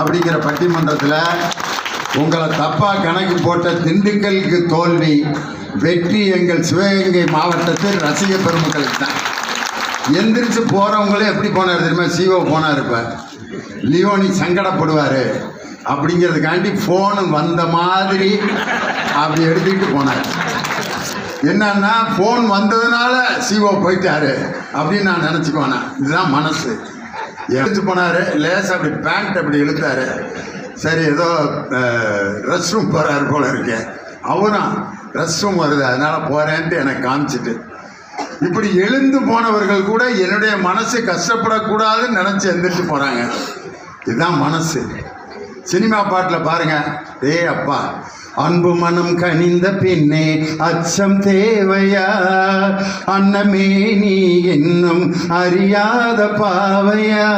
அப்படிங்கிற பட்டிமன்றத்தில் உங்களை தப்பாக கணக்கு போட்ட திண்டுக்கலுக்கு தோல்வி வெற்றி எங்கள் சிவகங்கை மாவட்டத்தில் ரசிக பெருமக்களுக்கு தான். எந்திரிச்சு போகிறவங்களே எப்படி போனார் தெரியுமா? சிஓ போனார் இப்போ. லியோனி சங்கடப்படுவார். அப்படிங்கிறதுக்காண்டி ஃபோனு வந்த மாதிரி அப்படி எடுத்துக்கிட்டு போனார். என்னன்னா ஃபோன் வந்ததுனால சிஓ போயிட்டாரு அப்படின்னு நான் நினச்சிக்குவேன் இதுதான் மனசு. எழுத்து போனார் லேசாக அப்படி பேண்ட் அப்படி இழுத்தாரு. சரி ஏதோ ரெஸ்ட் ரூம் போகிறாரு போல இருக்கேன் அவரும் ரெஸ்ட் ரூம் வருது அதனால போகிறேன்ட்டு எனக்கு காமிச்சிட்டு. இப்படி எழுந்து போனவர்கள் கூட என்னுடைய மனசு கஷ்டப்படக்கூடாதுன்னு நினச்சி எந்திரிச்சு போகிறாங்க இதுதான் மனசு. சினிமா பாட்டில் பாருங்க ஏ அப்பா அன்பு மனம் கனிந்த பின்னே அச்சம் தேவையா? அன்னமே நீ என்னும் அறியாத பாவையா?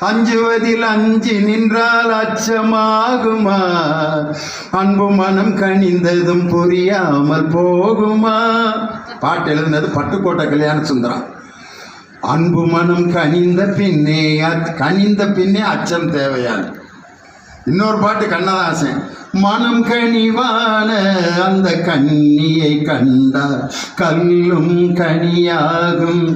அஞ்சுவதில் அஞ்சு நின்றால் அச்சமாகுமா? அன்பு மனம் கனிந்ததும் புரியாமல் போகுமா? பாட்டு எழுதினது பட்டுக்கோட்டை கல்யாண சுந்தரம். அன்பு மனம் கனிந்த பின்னே கனிந்த பின்னே அச்சம் தேவையான இன்னொரு பாட்டு கண்ணதாசன் மனம் கனிவான அந்த கண்ணியை கண்டார் கல்லும் கனியாகும்.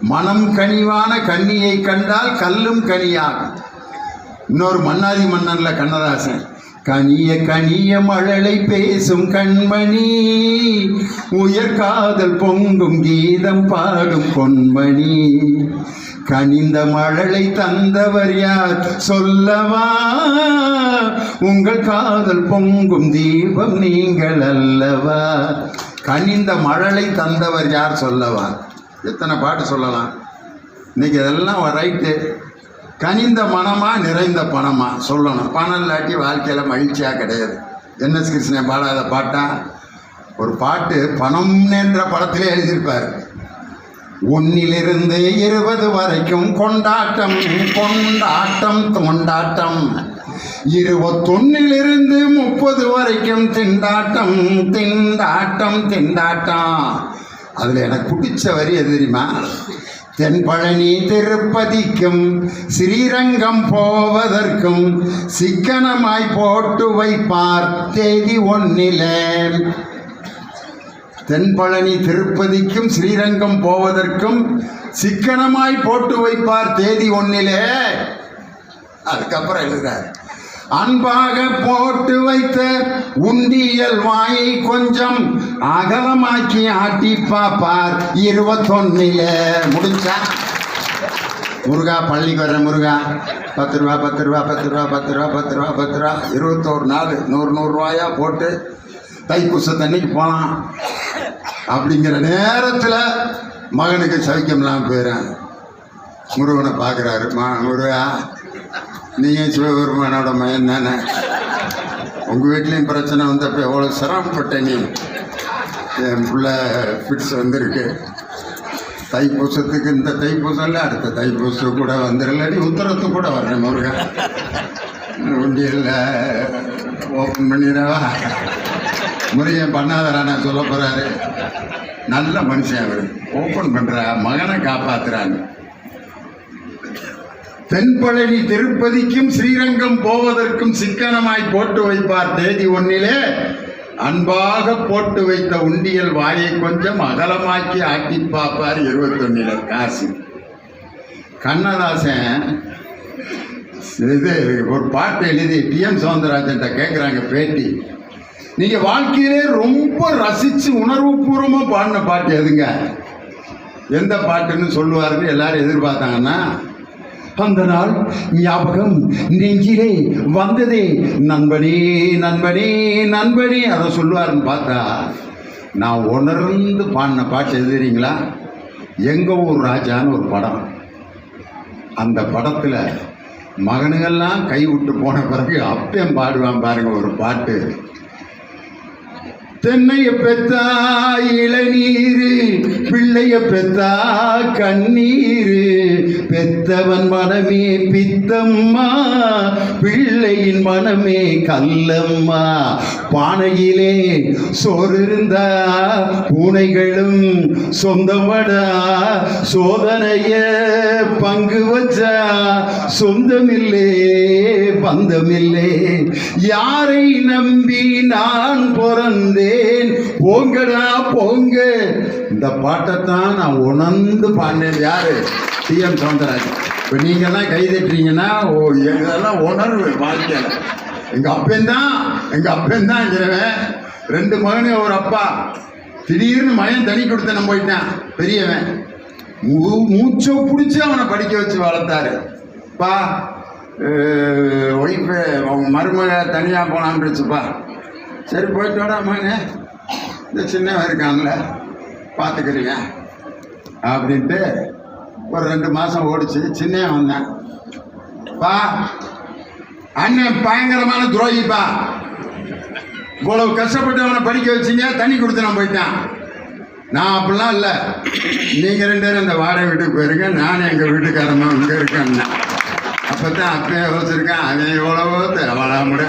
மனம் கனிவான கண்ணியை கண்டால் கல்லும் கனியாகும். இன்னொரு மன்னாதி மன்னன்ல கண்ணதாசன் கனிய கனிய மழலை பேசும் கண்மணி உயர் காதல் பொங்கும் கீதம் பாடும் பொன்மணி. கனிந்த மழலை தந்தவர் யார் சொல்லவா? உங்கள் காதல் பொங்கும் தீபம் நீங்கள் அல்லவா? கனிந்த மழலை தந்தவர் யார் சொல்லவா? எத்தனை பாட்டு சொல்லலாம்? இன்னைக்கு இதெல்லாம் ரைட்டு கனிந்த மனமா நிறைந்த பணமா? சொல்லணும். பணம் இல்லாட்டி வாழ்க்கையில் மகிழ்ச்சியாக கிடையாது. என்எஸ் கிருஷ்ணன் பாடாத பாட்டா? ஒரு பாட்டு பணம் என்ற படத்திலே எழுதியிருப்பார். ஒன்னிலிருந்து இருபது வரைக்கும் கொண்டாட்டம் கொண்டாட்டம் கொண்டாட்டம் இருபத்தொன்னிலிருந்து முப்பது வரைக்கும் திண்டாட்டம் திண்டாட்டம் திண்டாட்டம். அதில் எனக்கு பிடிச்ச வரி எது தெரியுமா? தென்பழனி திருப்பதிக்கும் ஸ்ரீரங்கம் போவதற்கும் சிக்கனமாய் போட்டு வைப்பார் தேதி ஒன்னிலே. தென்பழனி திருப்பதிக்கும் ஸ்ரீரங்கம் போவதற்கும் சிக்கனமாய் போட்டு வைப்பார் தேதி ஒன்னிலே அதுக்கப்புறம் எழுதுறார். அன்பாக போட்டு வைத்த உண்டியல் வாயை கொஞ்சம் அகலமாக்கி ஆட்டி பாப்பார் இருபத்தொன்னில. முடிச்சா முருகா பள்ளிக்கு வர முருகா. பத்து ரூபா பத்து ரூபா பத்து ரூபா பத்து ரூபா பத்து ரூபா பத்து ரூபா. இருபத்தோரு நாள் நூறு நூறுரூவாயா போட்டு தைப்பூசத்தன்னைக்கு போகலாம் அப்படிங்கிற நேரத்தில் மகனுக்கு சவிக்கம்லாம் போயிடுறேன் முருகனை பார்க்குறாரு மா முருகா நீங்கள் சிவபெருமானோட மயன் தானே? உங்கள் வீட்லேயும் பிரச்சனை வந்தப்போ எவ்வளோ சிரமப்பட்ட நீ? என் பிள்ளை ஃபிட்ஸ் வந்திருக்கு. தைப்பூசத்துக்கு இந்த தைப்பூசம் இல்லை அடுத்த தைப்பூசம் கூட வந்துடலடி உத்தரத்து கூட வர்றேன் முருகன் உண்டியலில் ஓப்பன் பண்ணிடவா? முருகன் பண்ணாதரான சொல்ல போகிறாரு நல்ல மனுஷன் அவர். ஓப்பன் பண்ணுறா மகனை காப்பாத்துறாங்க தென்பழனி திருப்பதிக்கும் ஸ்ரீரங்கம் போவதற்கும் சிக்கனமாய் போட்டு வைப்பார் தேதி ஒன்னிலே அன்பாக போட்டு வைத்த உண்டியல் வாயை கொஞ்சம் அகலமாக்கி ஆட்டி பார்ப்பார் இருபத்தொன்னில காசு. கண்ணதாசன் இது ஒரு பாட்டு எழுதி டிஎம் சவுந்தரராஜன்ட்ட கேட்குறாங்க பேட்டி. நீங்கள் வாழ்க்கையிலே ரொம்ப ரசித்து உணர்வுபூர்வமாக பாடின பாட்டு எதுங்க? எந்த பாட்டுன்னு சொல்லுவாருன்னு எல்லாரும் எதிர்பார்த்தாங்கன்னா அந்த நாள் ஞாபகம் நெஞ்சிலே வந்ததே நண்பனே நண்பனே நண்பனே அதை சொல்லுவாருன்னு பார்த்தா நான் உணர்ந்து பாடின பாட்டு எது தெரியுங்களா? எங்க ஊர் ராஜான்னு ஒரு படம். அந்த படத்தில் மகனுங்கெல்லாம் கை விட்டு போன பிறகு அப்பயும் பாடுவான் பாருங்க ஒரு பாட்டு. தென்னைய பெத்தா இளநீரு பிள்ளைய பெத்தா கண்ணீரு. பெத்தவன் மனமே பித்தம்மா பிள்ளையின் மனமே கல்லம்மா. பானையிலே சோறு இருந்தா பூனைகளும் சொந்தமடா சோதனைய. பங்கு வச்சா சொந்தமில்லே பந்தமில்லே. யாரை நம்பி நான் பிறந்தேன்? போங்கடா போங்க. இந்த பாட்டைத்தான் நான் உணர்ந்து பாடினேன். யாரு? டிஎம் சவுந்தரராஜன். இப்போ நீங்கள்லாம் கைதட்டுறீங்கன்னா ஓ எங்களெல்லாம் உணர்வு வாழ்க்கையில்? எங்கள் அப்பந்தான் எங்கள் அப்பந்தான் இருக்கிறவன் ரெண்டு மகனு ஒரு அப்பா. திடீர்னு மகன் தனி கொடுத்தன போயிட்டான். பெரியவன். மூச்சை பிடிச்சி அவனை படிக்க வச்சு வளர்த்தாரு. பா ஒய்ஃபு அவங்க மருமக தனியாக போனான்னுச்சுப்பா சரி போயிட்டு வாடா இந்த சின்னவன் இருக்கான்ல பார்த்துக்கிறீங்க அப்படின்ட்டு ஒரு ரெண்டு மாதம் ஓடிச்சு சின்னையன் வந்தேன். பா அண்ணன் பயங்கரமான துரோகிப்பா இவ்வளவு கஷ்டப்பட்டு அவனை படிக்க வச்சீங்க தண்ணி கொடுத்து நான் போயிட்டான். நான் அப்படிலாம் இல்லை. நீங்கள் ரெண்டு பேரும் இந்த வாடகை வீட்டுக்கு போயிருங்க. நானும் எங்கள் வீட்டுக்காரமா இங்கே இருக்கேன். அப்போ தான் அப்பயே யோசிச்சிருக்கேன் அவன் எவ்வளவோ தேவலா முட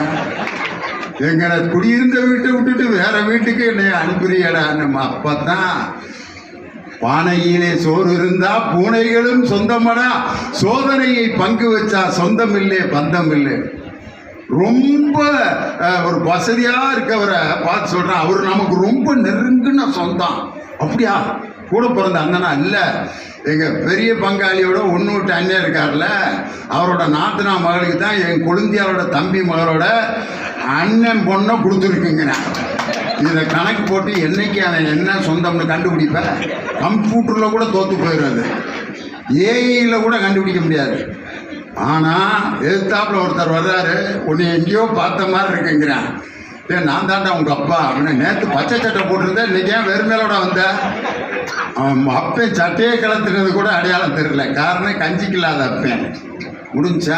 எங்களை குடியிருந்த வீட்டை விட்டுட்டு வேற வீட்டுக்கு என்னை அனுப்புறியடா நம்ம அப்போ தான் பானையிலே சோறு இருந்தா பூனைகளும் சொந்தமடா. சோதனையை பங்கு வச்சா சொந்தம் இல்லை பந்தம் இல்லை. ரொம்ப ஒரு வசதியாக இருக்கவரை பார்த்து சொல்கிறேன் அவர் நமக்கு ரொம்ப நெருங்கின சொந்தம். அப்படியா? கூட பிறந்த அண்ணனா? இல்லை. எங்கள் பெரிய பங்காளியோட ஒன்று விட்டு அண்ணன் இருக்கார்ல. அவரோட நாத்தனா மகளுக்கு தான் என் கொழுந்தியாரோட தம்பி மகளோட அண்ணன் பொண்ணை கொடுத்துருக்குங்க இதில் கணக்கு போட்டு என்னைக்கு அவன் என்ன சொந்தம்னு கண்டுபிடிப்பேன் கம்ப்யூட்டரில் கூட தோற்று போயிடுறது ஏஐயில் கூட கண்டுபிடிக்க முடியாது. ஆனால் எதிர்த்தாப்புல ஒருத்தர் வர்றாரு. உன்னை எங்கேயோ பார்த்த மாதிரி இருக்குங்கிறான். ஏ நான் தாண்டா உங்கள் அப்பா அப்படின்னு நேற்று பச்சை சட்டை போட்டிருந்தேன் இன்னைக்கு ஏன் வெறுமேலோட வந்த? அப்பே சட்டையே கலத்துனது கூட அடையாளம் தெரியல. காரணம் கஞ்சிக்கு இல்லாத அப்பே. முடிஞ்சா?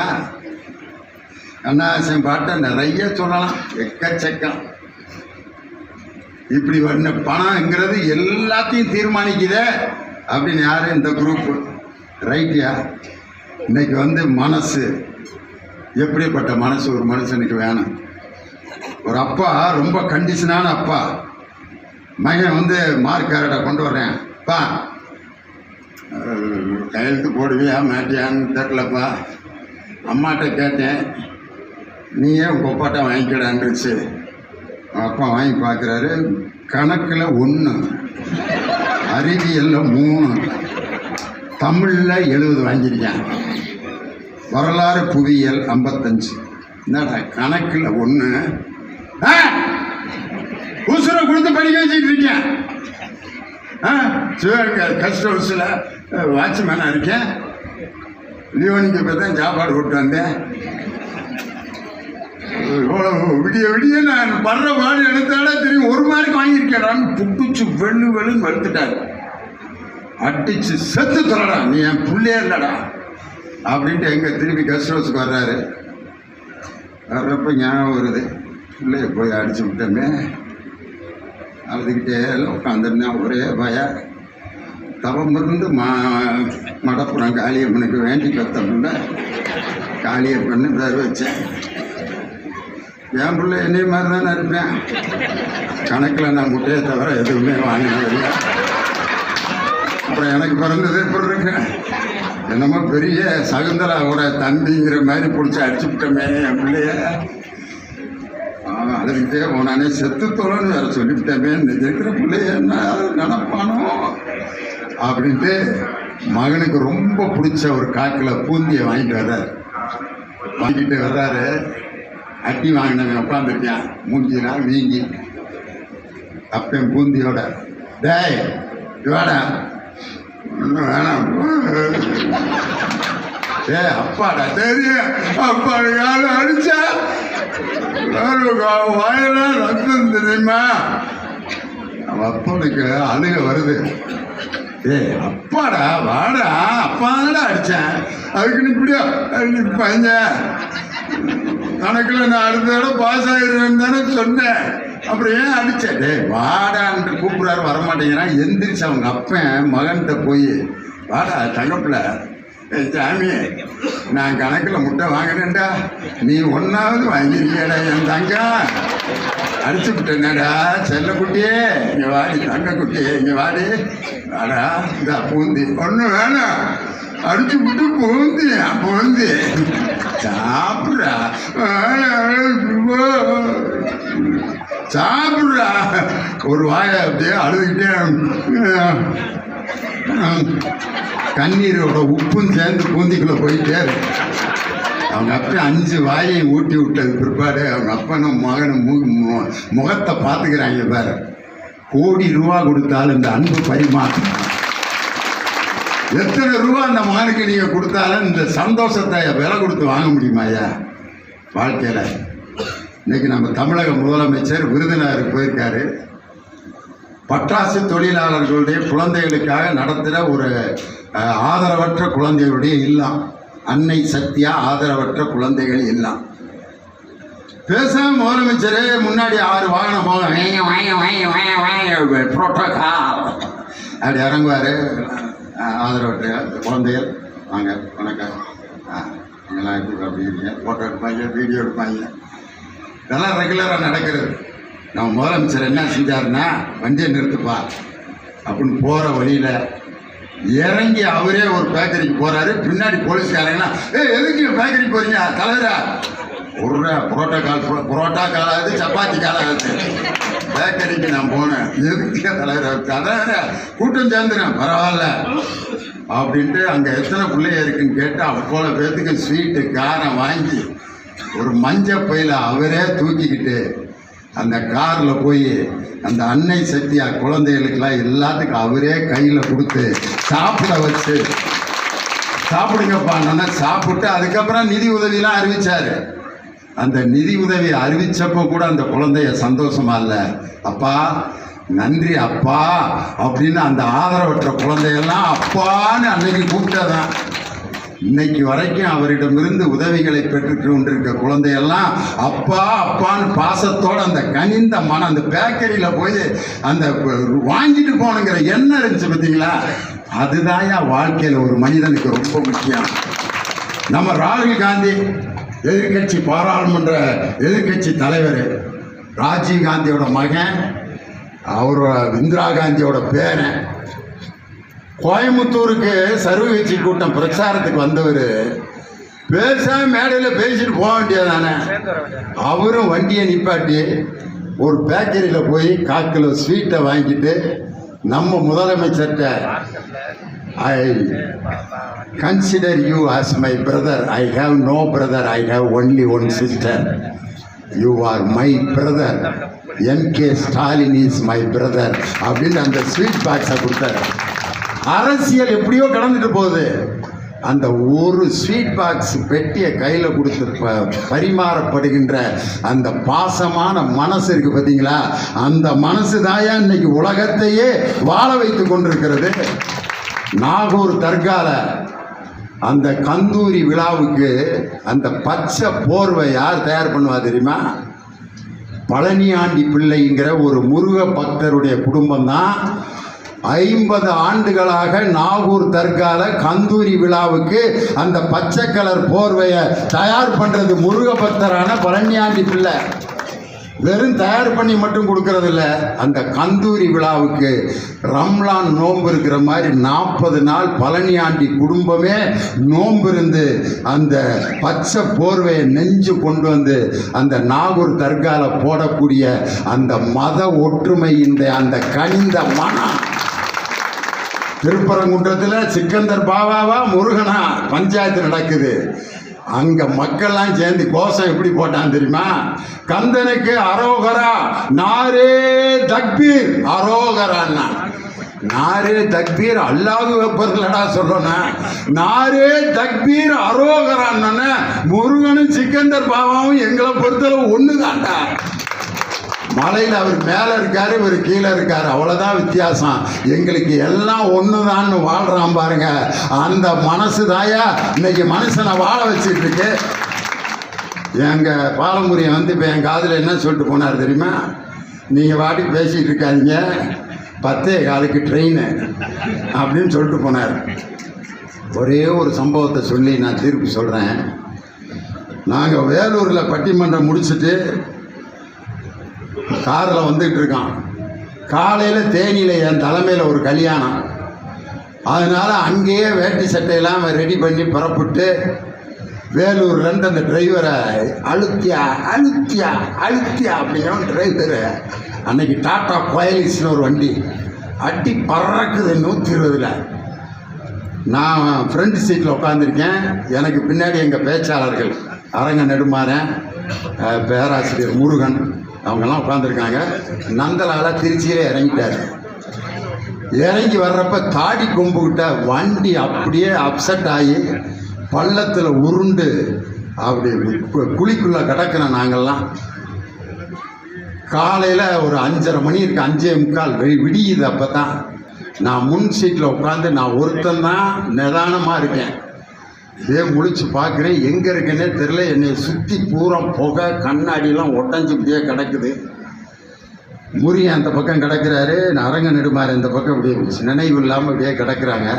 அண்ணாசன் பாட்டை நிறைய சொல்லலாம். எக்கச்சக்கம். இப்படி பண்ண பணம்ங்கிறது எல்லாத்தையும் தீர்மானிக்குதே அப்படின்னு யாரு இந்த குரூப் ரைட்டியா இன்னைக்கு வந்து மனசு. எப்படிப்பட்ட மனசு ஒரு மனுஷனுக்கு வேணும்? ஒரு அப்பா ரொம்ப கண்டிஷனான அப்பா. மகன் வந்து மார்க் கேரட்டை கொண்டு வர்றேன். பா. கையெழுத்து போடுவியா மாட்டியான்னு தெரிலப்பா அம்மாட்ட கேட்டேன். நீயே உங்கள் அப்பாட்ட வாங்கிக்கடான்ருச்சு அப்பா வாங்கி பார்க்குறாரு. கணக்கில் ஒன்று அறிவியலில் மூணு. தமிழில் எழுபது வாங்கியிருக்கேன். வரலாறு புவியியல் ஐம்பத்தஞ்சு. என்னடா கணக்கில் ஒன்று உசுரை கொடுத்து படிக்க வச்சுட்டு இருக்கேன் ஆ? சிவகங்கை கஸ்ட் ஹவுஸில் வாட்ச்மேனாக இருக்கேன். லியோனிக்கு இப்போ தான் சாப்பாடு கொடுத்து வந்தேன். விடிய விடிய நான் படுற பாடு எடுத்தாலே தெரியும். ஒரு மார்க் வாங்கியிருக்கேடான்னு புட்டுச்சு வெள்ளு வெள்ளுன்னு வலுத்துட்டாரு அடிச்சு செத்து தரடா நீ என் பிள்ளையே இல்லடா. அப்படின்ட்டு எங்கே திருப்பி கெஸ்ட் ஹவுஸுக்கு வர்றாரு. வர்றப்ப ஞாபகம் வருது. பிள்ளைய போய் அடிச்சு விட்டோமே. அழுதுகிட்டே உட்காந்துருந்தேன். ஒரே பய. தவம் இருந்து மா மடப்புறம் காளியம்மனுக்கு வேண்டி கத்தமுல்ல காளியப்பன்னு பேர் வச்சேன். என் பிள்ளை என்னைய மாதிரி தானே இருப்பேன். கணக்கில் நான் முட்டையை தவிர எதுவுமே வாங்கினதில்லை அப்புறம் எனக்கு பிறந்தது எப்படி இருக்கு என்னமோ பெரிய சகுந்தலாவோட தம்பிங்கிற மாதிரி பிடிச்சி அடிச்சு விட்டோமே என் பிள்ளைய. அவன் அழுதுகிட்டே போனானே செத்து தோலன்னு வேற சொல்லிவிட்டமே. இருக்கிற பிள்ளைய என்ன நினப்பானோ அப்படின்ட்டு மகனுக்கு ரொம்ப பிடிச்ச ஒரு காக்கில் பூந்தியை வாங்கிட்டு வர்றாரு. வாங்கிட்டு வர்றாரு. அட்டி வாங்கினவன் உட்காந்துருக்கான் மூஞ்சினா வீங்கி. அப்பன் பூந்தியோட டேய் வேடா. ஒன்றும் வேணாம். ஏ அப்பாடா தெரியும். அப்பா யாரும் அடிச்சா? வாயில ரத்தம் தெரியுமா? அவன் அப்பனுக்கு அழுக வருது. ஏ அப்பாடா வாடா அப்பா தானடா அடித்தேன் அதுக்கு இப்படியா? பையன் கணக்கில் நான் அடுத்த தடவை பாஸ் ஆகிடுவேன் தானே சொன்னேன். அப்புறம் ஏன் அடித்தேன் டேய் வாடான்ட்டு கூப்பிட்றாரு வரமாட்டேங்கிறான். எந்திரிச்சு அவங்க அப்பன் மகன்கிட்ட போய் வாடா தங்கப்பில் சாமி நான் கணக்கில் முட்டை வாங்கினேன்டா. நீ ஒன்றாவது வாங்கிருக்கியடா என் தங்கம் அடிச்சு செல்ல செல்லக்குட்டியே இங்கே வாடி தங்க குட்டியே இங்கே வாடி. வாடா இந்த பூந்தி. ஒன்று வேணாம். அடிச்சு விட்டு பூந்தி பூந்தி. சாப்பிட்றா. சாப்பிட்றா. ஒரு வாயை அப்படியே அழுதுகிட்டே. கண்ணீரோட உப்பும் சேர்ந்து பூந்திக்குள்ளே போயிட்டே அவங்க அப்பா அஞ்சு வாயை ஊட்டி விட்டது பிற்பாடு அவங்க அப்பனும் மகனும் மு மு- முகத்தை பார்த்துக்கிறாங்க பாரு. கோடி ரூபா கொடுத்தாலும் இந்த அன்பு பரிமாற்றம். எத்தனை ரூபா அந்த மகனுக்கு நீங்கள் கொடுத்தாலும் இந்த சந்தோஷத்தை விலை கொடுத்து வாங்க முடியுமா ஐயா? வாழ்க்கையில். இன்னைக்கு நம்ம தமிழக முதலமைச்சர் விருதுநகருக்கு போயிருக்காரு. பட்டாசு தொழிலாளர்களுடைய குழந்தைகளுக்காக நடத்துகிற ஒரு ஆதரவற்ற குழந்தைகளுடைய இல்லம். அன்னை சக்தியாக ஆதரவற்ற குழந்தைகள் இல்லம். பேசாம முதலமைச்சர் முன்னாடி ஆறு வாகனம் போக வாங்க வாங்க வாங்க வாங்க வாங்க புரோட்டோகால் அப்படி இறங்குவார். ஆதரவற்ற குழந்தைகள். வாங்க வணக்கம். ஆ, நீங்களாம் எப்படி அப்படி இருக்கீங்க. ஃபோட்டோ எடுப்பாங்க வீடியோ எடுப்பாங்க. இதெல்லாம் ரெகுலராக நடக்கிறது. நம்ம முதலமைச்சர் என்ன செஞ்சாருன்னா வண்டியை நிறுத்துப்பா. அப்படின்னு போகிற வழியில் இறங்கி அவரே ஒரு பேக்கரிக்கு போகிறாரு பின்னாடி போலீஸ்காரங்கன்னா ஏ எதுக்கு பேக்கரிக்கு போறீங்க? தலைவரா? ஒரு புரோட்டா கால் புரோட்டா காலாகுது சப்பாத்தி காலாகுது பேக்கரிக்கு நான் போனேன். எதுக்கு தலைவர்? தலைவர கூட்டம் சேர்ந்துடும் பரவாயில்ல. அப்படின்ட்டு அங்கே எத்தனை பிள்ளைய இருக்குன்னு கேட்டு அவ்வளோ பேர்த்துக்கு ஸ்வீட்டு காரம் வாங்கி ஒரு மஞ்சள் பையில் அவரே தூக்கிக்கிட்டு அந்த காரில் போய் அந்த அன்னை சத்யா குழந்தைகளுக்கெல்லாம் எல்லாத்துக்கும் அவரே கையில் கொடுத்து சாப்பிட வச்சு சாப்பிடுங்கப்பா நல்லா சாப்பிட்டு அதுக்கப்புறம் நிதி உதவிலாம் அறிவிச்சாரு. அந்த நிதி உதவி அறிவித்தப்போ கூட அந்த குழந்தைய சந்தோஷமா இல்லை. அப்பா நன்றி அப்பா அப்படின்னு அந்த ஆதரவற்ற குழந்தையெல்லாம் அப்பான்னு அன்னைக்கு கூப்பிட்டதான். இன்னைக்கு வரைக்கும் அவரிடமிருந்து உதவிகளை பெற்றுக் கொண்டிருக்க குழந்தையெல்லாம் அப்பா அப்பான்னு பாசத்தோட அந்த கனிந்த மனம் அந்த பேக்கரியில் போய் அந்த வாங்கிட்டு போகணுங்கிற எண்ணம் இருந்துச்சு பார்த்தீங்களா? அதுதான் வாழ்க்கையில் ஒரு மனிதனுக்கு ரொம்ப முக்கியம். நம்ம ராகுல் காந்தி எதிர்க்கட்சி பாராளுமன்ற எதிர்க்கட்சி தலைவர். ராஜீவ் காந்தியோட மகன் அவரோட இந்திரா காந்தியோட பேரன். கோயம்புத்தூருக்கு சர்வகட்சி கூட்டம் பிரச்சாரத்துக்கு வந்தவர் பேசாம மேடையில் பேசிட்டு போக வேண்டியதானே அவரும் வண்டியை நிப்பாட்டி ஒரு பேக்கரியில் போய் காக்கில் ஸ்வீட்டை வாங்கிட்டு நம்ம முதலமைச்சர்கிட்ட I consider you as my brother I have no brother I have only one sister you are my brother M K Stalin is my brother அப்படின்னு அந்த ஸ்வீட் பாக்ஸை கொடுத்தாரு. அரசியல் எப்படியோ கடந்துட்டு போகுது. அந்த ஒரு ஸ்வீட் பாக்ஸ் பெட்டியை கையில் கொடுத்து ப- பரிமாறப்படுகின்ற அந்த பாசமான மனசு இருக்கு பார்த்தீங்களா அந்த மனசு தாயா இன்னைக்கு உலகத்தையே வாழ வைத்து கொண்டிருக்கிறது. நாகூர் தர்கால அந்த கந்தூரி விழாவுக்கு அந்த பச்சை போர்வை யார் தயார் பண்ணுவா தெரியுமா? பழனியாண்டி பிள்ளைங்கிற ஒரு முருக பக்தருடைய குடும்பம் தான் ஐம்பது ஆண்டுகளாக நாகூர் தர்கால கந்தூரி விழாவுக்கு அந்த பச்சை கலர் போர்வையை தயார் பண்ணுறது முருகபக்தரான பழனியாண்டி பிள்ளை. வெறும் தயார் பண்ணி மட்டும் கொடுக்கறது இல்லை அந்த கந்தூரி விழாவுக்கு ரம்லான் நோன்பு இருக்கிற மாதிரி நாற்பது நாள் பழனியாண்டி குடும்பமே நோன்பு இருந்து அந்த பச்சை போர்வையை நெஞ்சு கொண்டு வந்து அந்த நாகூர் தர்கால போடக்கூடிய அந்த மத ஒற்றுமை இந்த அந்த கனிந்த மனம் திருப்பரங்குன்றத்தில் சிக்கந்தர் பாபாவா முருகனா பஞ்சாயத்து நடக்குது. அங்க மக்கள்லாம் சேர்ந்து கோஷம் எப்படி போட்டான் தெரியுமா? கந்தனுக்கு அரோகரா நாரே தக்பீர். அரோகரான்னா நாரே தக்பீர் அல்லாது அக்பர்லடா சொல்லணும் நாரே தக்பீர் அரோகரான்னு முருகனும் சிக்கந்தர் பாபாவும் எங்களை பொறுத்தளவு ஒன்று தாண்டா மலையில் அவர் மேலே இருக்கார் இவர் கீழே இருக்கார். அவ்வளோதான் வித்தியாசம். எங்களுக்கு எல்லாம் ஒன்று தான்னு வாழ்கிறான் பாருங்க. அந்த மனசு தாயா இன்னைக்கு மனுஷனை வாழ வச்சுட்டு இருக்கு. எங்கள் பாலமுரியை வந்து இப்போ என் காதில் என்ன சொல்லிட்டு போனார் தெரியுமா? நீங்கள் வாட்டுக்கு பேசிகிட்டு இருக்காதீங்க. பத்தே காலுக்கு ட்ரெயின் அப்படின்னு சொல்லிட்டு போனார். ஒரே ஒரு சம்பவத்தை சொல்லி நான் தீர்ப்பு சொல்கிறேன் நாங்கள் வேலூரில் பட்டிமன்றம் முடிச்சுட்டு காரில் வந்துட்டு இருக்கான். காலையில் தேனியில் என் தலைமையில் ஒரு கல்யாணம். அதனால் அங்கேயே வேட்டி சட்டையெல்லாம் ரெடி பண்ணி புறப்பட்டு வேலூர்லேருந்து அந்த டிரைவரை அழுத்தியா அழுத்தியா அழுத்தியா அப்படிங்கிற டிரைவரு அன்னைக்கு டாட்டா கோயலிஸ்னு ஒரு வண்டி அட்டி பறக்குது நூற்றி இருபதில். நான் ஃப்ரண்ட் சீட்டில் உட்காந்துருக்கேன் எனக்கு பின்னாடி எங்கள் பேச்சாளர்கள். அரங்க நெடுமாறன் பேராசிரியர் முருகன் அவங்கெல்லாம் உட்காந்துருக்காங்க நந்தலால திருச்சியிலே இறங்கிட்டார். இறங்கி வர்றப்ப தாடி கொம்புக்கிட்ட வண்டி அப்படியே அப்செட் ஆகி பள்ளத்தில் உருண்டு அப்படி கு- குழிக்குள்ளே கிடக்கிறோம் நாங்கள்லாம் காலையில் ஒரு அஞ்சரை மணி இருக்கு அஞ்சே முக்கால் வெ- விடியுது அப்போ தான் நான் முன் சீட்டில் உட்காந்து நான் ஒருத்தன் தான் நிதானமாக இருக்கேன். இதே முழிச்சு பார்க்குறேன்? எங்கே இருக்குன்னே தெரில என்னை சுற்றி பூரா புகை கண்ணாடியெல்லாம் உடஞ்சிக்கிட்டே கிடக்குது. முருகன் அந்த பக்கம் கிடக்கிறாரு. அரங்க நெடுமாறு இந்த பக்கம் இப்படி நினைவு இல்லாமல் இப்படியே கிடக்குறாங்க.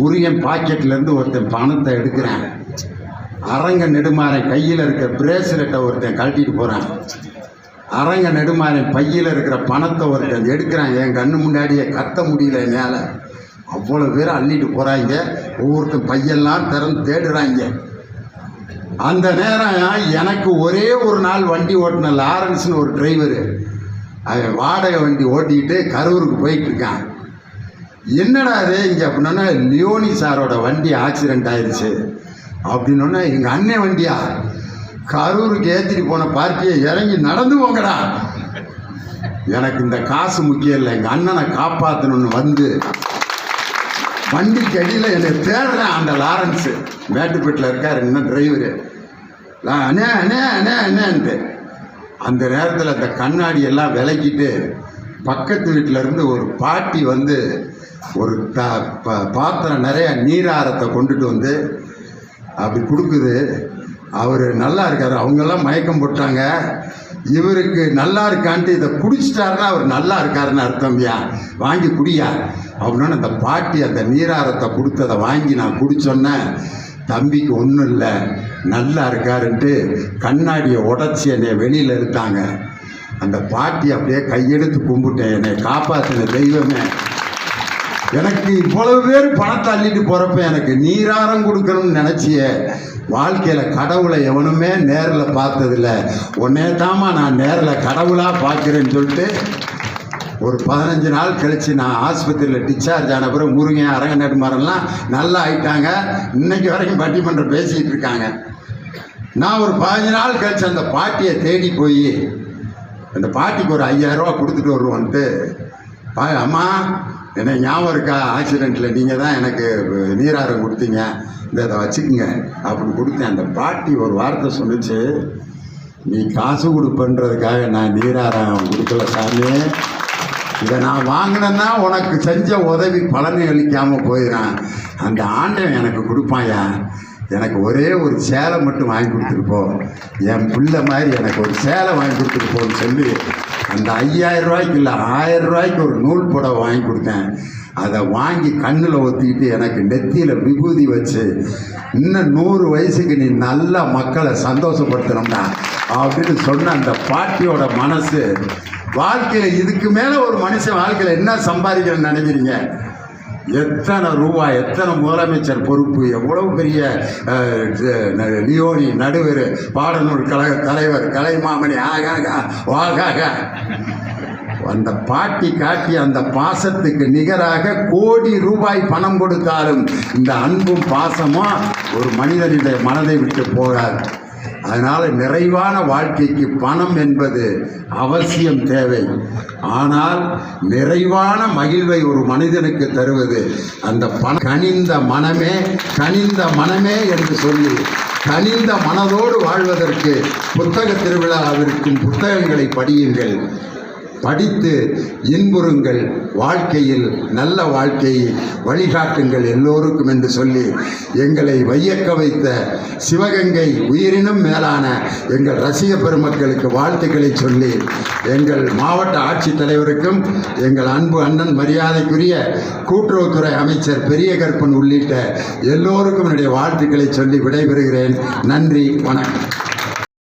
முருகன் பாக்கெட்லேருந்து ஒருத்தன் பணத்தை எடுக்கிறான். அரங்க நெடுமாறன் கையில் இருக்க பிரேஸ்லெட்டை ஒருத்தன் கழட்டிட்டு போகிறான் அரங்க நெடுமாறன் பையில் இருக்கிற பணத்தை ஒருத்தன் எடுக்கிறான். என் கண்ணு முன்னாடியே கத்த முடியல என்னால். அவ்வளோ பேர் அள்ளிட்டு போகிறாங்க ஒவ்வொருத்தன் பையெல்லாம் திறந்து தேடுறாங்க. அந்த நேரம் எனக்கு ஒரே ஒரு நாள் வண்டி ஓட்டின லாரன்ஸ்னு ஒரு டிரைவரு அவன் வாடகை வண்டி ஓட்டிக்கிட்டு கரூருக்கு போயிட்டு இருக்கான். என்னடா அது இங்கே அப்படின்னா லியோனி சாரோட வண்டி ஆக்சிடென்ட் ஆயிடுச்சு அப்படின்னோடனே எங்கள் அண்ணன் வண்டியா? கரூருக்கு ஏற்றிட்டு போன பார்ட்டியை இறங்கி நடந்து போங்கடா. எனக்கு இந்த காசு முக்கியம் இல்லை. எங்கள் அண்ணனை காப்பாற்றணும்னு வந்து வண்டிக்கு அடியில் என்னை தேடுறேன் அந்த லாரன்ஸு. மேட்டுப்பேட்டில் இருக்கார் இன்னும் டிரைவரு அண்ணே அண்ணே அண்ணே அண்ணேன்ட்டு. அந்த நேரத்தில் அந்த கண்ணாடி எல்லாம் விலக்கிட்டு பக்கத்து வீட்டில் இருந்து ஒரு பாட்டி வந்து ஒரு த ப- பாத்திரம் நிறையா நீராரத்தை கொண்டுட்டு வந்து அப்படி கொடுக்குது. அவர் நல்லா இருக்காரு. அவங்கெல்லாம் மயக்கம் போட்டாங்க. இவருக்கு நல்லா இருக்கான்ட்டு இதை குடிச்சிட்டாருன்னா அவர் நல்லா இருக்காருன்னு அர்த்தம்யா வாங்கி குடியா. அப்படின்னு அந்த பாட்டி அந்த நீராரத்தை கொடுத்ததை வாங்கி நான் குடிச்சோன்னே தம்பிக்கு ஒன்றும் இல்லை நல்லா இருக்காருன்ட்டு கண்ணாடியை உடச்சி என்னை வெளியில் எடுத்தாங்க. அந்த பாட்டி அப்படியே கையெடுத்து கும்பிட்டேன் என்னை காப்பாற்றின தெய்வமே. எனக்கு இவ்வளவு பேர் பணத்தை அள்ளிட்டு போகிறப்ப எனக்கு நீராரம் கொடுக்கணும்னு நினச்சிய. வாழ்க்கையில் கடவுளை எவனுமே நேரில் பார்த்ததில்ல. உன்னே தாமா நான் நேரில் கடவுளாக பார்க்குறேன்னு சொல்லிட்டு ஒரு பதினஞ்சு நாள் கழித்து நான் ஆஸ்பத்திரியில் டிஸ்சார்ஜ் ஆன பிறகு முருகன் அரங்க மரம்லாம் நல்லா ஆயிட்டாங்க. இன்னைக்கு வரைக்கும் பட்டிமன்றம் பேசிகிட்டு இருக்காங்க. நான் ஒரு பதினஞ்சு நாள் கழித்து அந்த பாட்டியை தேடி போய் அந்த பாட்டிக்கு ஒரு ஐயாயிரம் ரூபா கொடுத்துட்டு வருவோன்ட்டு பா அம்மா என்ன ஞாபகம் இருக்கா? ஆக்சிடெண்ட்டில் நீங்கள் தான் எனக்கு நீராரம் கொடுத்தீங்க. இந்த இதை வச்சுக்கோங்க அப்படின்னு கொடுத்தேன். அந்த பாட்டி ஒரு வார்த்தை சொல்லிச்சு. நீ காசு கொடுப்பன்றதுக்காக நான் நீராரம் கொடுக்கல சாமி. இதை நான் வாங்கினேன்னா உனக்கு செஞ்ச உதவி பலனை அளிக்காமல் போயிடான் அந்த ஆண்டவன் எனக்கு கொடுப்பாயா? எனக்கு ஒரே ஒரு சேலை மட்டும் வாங்கி கொடுத்துருப்போம் என் பிள்ளை மாதிரி எனக்கு ஒரு சேலை வாங்கி கொடுத்துருப்போன்னு சொல்லி அந்த ஐயாயிரம் ரூபாய்க்கு இல்லை ஆயிரம் ரூபாய்க்கு ஒரு நூல் புடவை வாங்கி கொடுத்தேன். அதை வாங்கி கண்ணில் ஒத்திக்கிட்டு எனக்கு நெத்தியில் விபூதி வச்சு இன்னும் நூறு வயசுக்கு நீ நல்லா மக்களை சந்தோஷப்படுத்தணும்டா அப்படின்னு சொன்ன அந்த பாட்டியோட மனசு வாழ்க்கையில் இதுக்கு மேலே ஒரு மனுஷன் வாழ்க்கையில் என்ன சம்பாதிக்கிறேன்னு நினைக்கிறீங்க? எத்தனை ரூபாய் எத்தனை முதலமைச்சர் பொறுப்பு எவ்வளவு பெரிய லியோனி நடுவர் பாடநூல் கழக தலைவர் கலைமாமணி ஆகாக வாகாக அந்த பாட்டி காட்டி அந்த பாசத்துக்கு நிகராக கோடி ரூபாய் பணம் கொடுத்தாலும் இந்த அன்பும் பாசமும் ஒரு மனிதனுடைய மனதை விட்டு போகாது. அதனால் நிறைவான வாழ்க்கைக்கு பணம் என்பது அவசியம் தேவை. ஆனால் நிறைவான மகிழ்வை ஒரு மனிதனுக்கு தருவது அந்த பணம். கனிந்த மனமே கனிந்த மனமே என்று சொல்லி கனிந்த மனதோடு வாழ்வதற்கு புத்தக திருவிழாவிற்கும் புத்தகங்களை படியுங்கள். படித்து இன்புறுங்கள். வாழ்க்கையில் நல்ல வாழ்க்கையை வழிகாட்டுங்கள் எல்லோருக்கும் என்று சொல்லி எங்களை வையக்க வைத்த சிவகங்கை உயிரினும் மேலான எங்கள் ரசிக பெருமக்களுக்கு வாழ்த்துக்களை சொல்லி எங்கள் மாவட்ட ஆட்சித்தலைவருக்கும் எங்கள் அன்பு அண்ணன் மரியாதைக்குரிய கூட்டுறவுத்துறை அமைச்சர் பெரிய கற்பன் உள்ளிட்ட எல்லோருக்கும் என்னுடைய வாழ்த்துக்களை சொல்லி விடைபெறுகிறேன். நன்றி வணக்கம்.